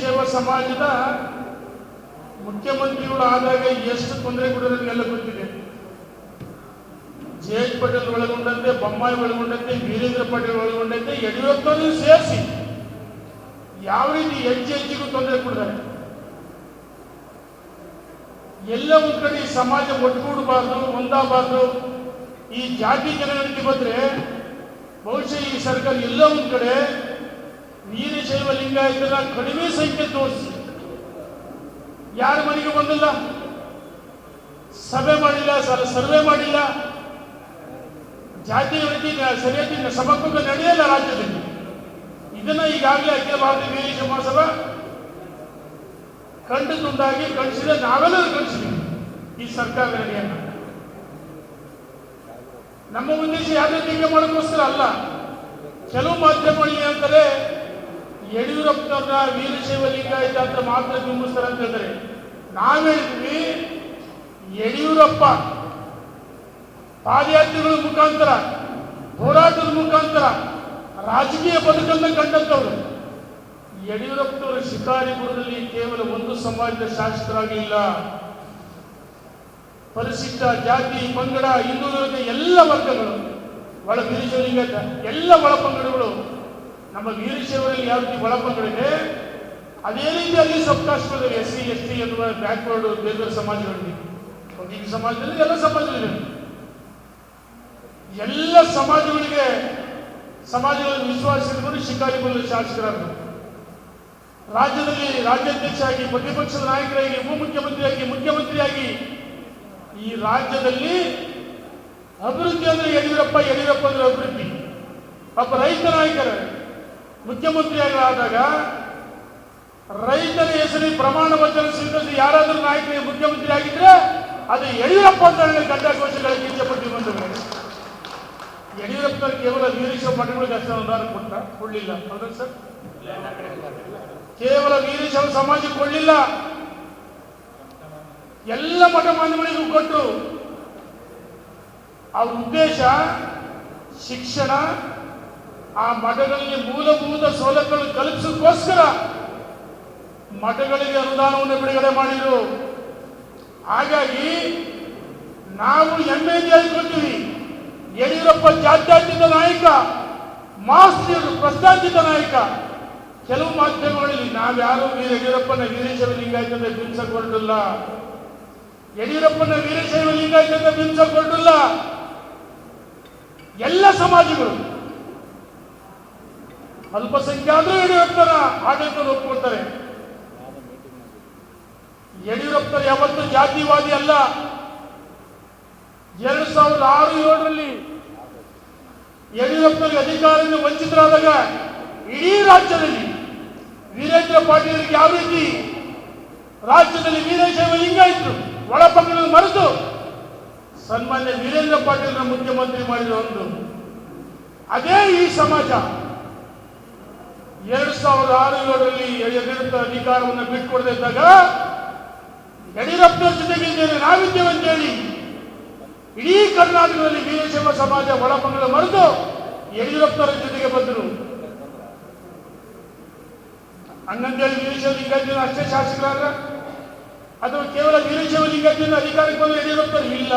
ವೀರಶೈವ ಸಮಾಜದ ಮುಖ್ಯಮಂತ್ರಿಗಳು ಆದಾಗ ಎಷ್ಟು ತೊಂದರೆ ಕೊಡೋದು ನನಗೆಲ್ಲ ಗೊತ್ತಿದೆ. ಜೆ ಎಚ್ ಪಟೇಲ್ ಒಳಗೊಂಡಂತೆ, ಬೊಮ್ಮಾಯಿ ಒಳಗೊಂಡಂತೆ, ವೀರೇಂದ್ರ ಪಟೇಲ್ ಒಳಗೊಂಡಂತೆ, ಯಡಿಯೂರಪ್ಪನೂ ಸೇರಿಸಿ ಯಾವ ರೀತಿ ಹೆಜ್ಜೆ ಹೆಜ್ಜೆಗೂ ತೊಂದರೆ ಕೊಡ್ತಾರೆ. ಎಲ್ಲ ಒಂದ್ ಕಡೆ ಸಮಾಜ ಒಟ್ಟುಗೂಡಬಾರ್ದು, ಒಂದಾಗಬಾರ್ದು. ಈ ಜಾತಿ ಜನಗಳಿಗೆ ಬಂದ್ರೆ ಬಹುಶಃ ಈ ಸರ್ಕಾರ ಎಲ್ಲ ಒಂದ್ ಕಡೆ ವೀರಶೈವ ಲಿಂಗಾಯತರ ಕಡಿಮೆ ಸಂಖ್ಯೆ ತೋರಿಸಿ. ಯಾರ ಮನೆಗೆ ಬಂದಿಲ್ಲ? ಸಭೆ ಮಾಡಿಲ್ಲ, ಸರ್, ಸರ್ವೆ ಮಾಡಿಲ್ಲ. ಜಾತಿ ವೃತ್ತಿ ಸರಿಯಾಗಿ ಸಮರ್ಪಕ ನಡೆಯಲ್ಲ ರಾಜ್ಯದಲ್ಲಿ. ಇದನ್ನ ಈಗಾಗಲೇ ಅಖಿಲ ಭಾರತ ವೀರಶೈವ ಮಹಾಸಭಾ ಕಂಡು ತುಂಡಾಗಿ ಕಳಿಸಿದ ನಾವೆಲ್ಲರೂ ಕಳಿಸಿದ್ವಿ ಈ ಸರ್ಕಾರದ ನಡೆಯನ್ನ ನಮ್ಮ ಉದ್ದೇಶ ಯಾವುದೇ ಟೀಕೆ ಮಾಡೋಕ್ಕೋಸ್ಕರ ಅಲ್ಲ. ಕೆಲವು ಮಾಧ್ಯಮಗಳಿಗೆ ಏನಂತಾರೆ ಯಡಿಯೂರಪ್ಪನವ್ರನ್ನ ವೀರಶೈವ ಲಿಂಗಾಯತ ಅಂತ ಮಾತ್ರ ಬಿಂಬಿಸ್ತಾರೆ ಅಂತ ಹೇಳ್ತಾರೆ. ನಾವ್ ಹೇಳಿದ್ವಿ ಯಡಿಯೂರಪ್ಪ. ಪಾದಯಾತ್ರೆಗಳ ಮುಖಾಂತರ, ಹೋರಾಟದ ಮುಖಾಂತರ, ರಾಜಕೀಯ ಬದುಕನ್ನು ಕಂಡಂತವರು. ಯಡಿಯೂರಪ್ಪನವರ ಶಿಕಾರಿಪುರದಲ್ಲಿ ಕೇವಲ ಒಂದು ಸಮಾಜದ ಶಾಸಕರಾಗಿಲ್ಲ ಪರಿಶಿಷ್ಟ ಜಾತಿ, ಪಂಗಡ ಹಿಂದೂ ಎಲ್ಲ ವರ್ಗಗಳು, ಒಳ ವೀರಶೈವಲಿಂಗ ಎಲ್ಲ ಒಳ ಪಂಗಡಗಳು ನಮ್ಮ ವೀರಶೈವರಲ್ಲಿ ಯಾವ ರೀತಿ ಒಳಪಂಗಳಿದೆ ಅದೇ ರೀತಿ ಅಲ್ಲಿ ಸಬ್ಕಾಸ್ಟ್ಗಳಲ್ಲಿ ಎಸ್ ಸಿ, ಎಸ್ ಟಿ ಎನ್ನುವ ಬ್ಯಾಕ್ವರ್ಡ್ ಬೇರೆ ಸಮಾಜಗಳಿವೆ ಈ ಸಮಾಜದಲ್ಲಿ ಎಲ್ಲ ಸಮಾಜಗಳಿವೆ ಎಲ್ಲ ಸಮಾಜಗಳಿಗೆ ಸಮಾಜಗಳಲ್ಲಿ ವಿಶ್ವಾಸ ಇಟ್ಕೊಂಡು ಶಿಕಾರಿಪುರದ ಶಾಸಕರಾದರು. ರಾಜ್ಯದಲ್ಲಿ ರಾಜ್ಯಾಧ್ಯಕ್ಷ ಆಗಿ ಪ್ರತಿಪಕ್ಷದ ನಾಯಕರಾಗಿ, ಉಪಮುಖ್ಯಮಂತ್ರಿಯಾಗಿ, ಮುಖ್ಯಮಂತ್ರಿಯಾಗಿ ಈ ರಾಜ್ಯದಲ್ಲಿ ಅಭಿವೃದ್ಧಿ ಅಂದ್ರೆ ಯಡಿಯೂರಪ್ಪ ಯಡಿಯೂರಪ್ಪ ಅಂದ್ರೆ ಅಭಿವೃದ್ಧಿ. ಪಾಪ ರೈತ ನಾಯಕರ. ಮುಖ್ಯಮಂತ್ರಿಯಾದಾಗ ರೈತರ ಹೆಸರಿಗೆ ಪ್ರಮಾಣ ವಚನ ಸ್ವೀಕರಿಸಿ ಯಾರಾದರೂ ನಾಯಕರಿಗೆ ಮುಖ್ಯಮಂತ್ರಿ ಆಗಿದ್ರೆ ಅದು ಯಡಿಯೂರಪ್ಪ ಅಂತ ಹೇಳಿ ಗಡ್ಡಘೋಷಗಳಿಗೆ ಇಚ್ಛೆಪಟ್ಟು ಬಂದವರು. ಯಡಿಯೂರಪ್ಪನವರು ಕೇವಲ ವೀರೇಶ್ವರ ಮಠಗಳಿಗೆ ಅಷ್ಟೇ ಅನುದಾನ ಕೊಟ್ಟ ಕೊಡ್ಲಿಲ್ಲ. ಹೌದಾ ಸರ್? ಕೇವಲ ವೀರಶೈವ ಸಮಾಜಕ್ಕೆ ಕೊಡಲಿಲ್ಲ. ಎಲ್ಲ ಮಠ ಮಾನ್ಯಗಳಿಗೂ ಕೊಟ್ಟರು ಅವ್ರ ಉದ್ದೇಶ ಶಿಕ್ಷಣ ಆ ಮಠಗಳಿಗೆ ಮೂಲಭೂತ ಸೌಲಭ್ಯಗಳು ಕಲ್ಪಿಸೋದಕ್ಕೋಸ್ಕರ ಮಠಗಳಿಗೆ ಅನುದಾನವನ್ನು ಬಿಡುಗಡೆ ಮಾಡಿದರು. ಹಾಗಾಗಿ ನಾವು ಹೆಮ್ಮೆ ಹೇಳ್ಕೊಳ್ತೀವಿ ಯಡಿಯೂರಪ್ಪ ಜಾತ್ಯಾತೀತ ನಾಯಕ ಮಾಸ್ ಲೀಡರ್ ಪ್ರಸ್ತಾಪಿತ ನಾಯಕ. ಕೆಲವು ಮಾಧ್ಯಮಗಳಲ್ಲಿ ನಾವ್ಯಾರು ಯಡಿಯೂರಪ್ಪನ ವೀರೇಶ್ವರ ಲಿಂಗಾಯತ ಹೊರಟಿಲ್ಲ ಯಡಿಯೂರಪ್ಪನ ವೀರೇಶ್ವರ ಲಿಂಗಾಯತ ಹೊರಟಿಲ್ಲ ಎಲ್ಲ ಸಮಾಜಗಳು ಅಲ್ಪಸಂಖ್ಯಾತರು ಯಡಿಯೂರಪ್ಪನ ಆಡಳಿತ ಒಪ್ಕೊಳ್ತಾರೆ ಯಡಿಯೂರಪ್ಪರು ಯಾವತ್ತು ಜಾತಿವಾದಿ ಅಲ್ಲ. ಎರಡು ಸಾವಿರದ ಆರು, ಏಳರಲ್ಲಿ ಯಡಿಯೂರಪ್ಪನಿಗೆ ಅಧಿಕಾರದಿಂದ ವಂಚಿತರಾದಾಗ ಇಡೀ ರಾಜ್ಯದಲ್ಲಿ ವೀರೇಂದ್ರ ಪಾಟೀಲರಿಗೆ ಯಾವ ರೀತಿ ರಾಜ್ಯದಲ್ಲಿ ವೀರಶೈವ ಲಿಂಗಾಯಿತರು ಒಳಪಂಗಡವನ್ನು ಮರೆತು ಸನ್ಮಾನ್ಯ ವೀರೇಂದ್ರ ಪಾಟೀಲ್ರ ಮುಖ್ಯಮಂತ್ರಿ ಮಾಡಿದ ಒಂದು. ಅದೇ ಈ ಸಮಾಜ. ಎರಡ್ ಸಾವಿರದ ಆರು ಏಳರಲ್ಲಿ ಯಡಿಯೂರಪ್ಪ ಅಧಿಕಾರವನ್ನು ಬಿಟ್ಕೊಡದೇ ಇದ್ದಾಗ ಯಡಿಯೂರಪ್ಪನ ಜೊತೆಗಿದ್ದೇನೆ ನಾವಿದ್ದೇವೆ ಅಂತೇಳಿ ಇಡೀ ಕರ್ನಾಟಕದಲ್ಲಿ ವೀರಶೈವ ಸಮಾಜ ಒಳಪಂಗಡ ಮರೆತು ಯಡಿಯೂರಪ್ಪನವರ ಜೊತೆಗೆ ಬಂದರು. ಹಂಗಂತೇಳಿ ವೀರಶೈವ ಲಿಂಗಾಯತ ಅಷ್ಟೇ ಶಾಸಕರಾದ್ರ? ಅಥವಾ ಕೇವಲ ವೀರಶೈವ ಲಿಂಗಾಯತ ಅಧಿಕಾರಕ್ಕೆ ಬಂದ ಯಡಿಯೂರಪ್ಪನವರು ಇಲ್ಲ?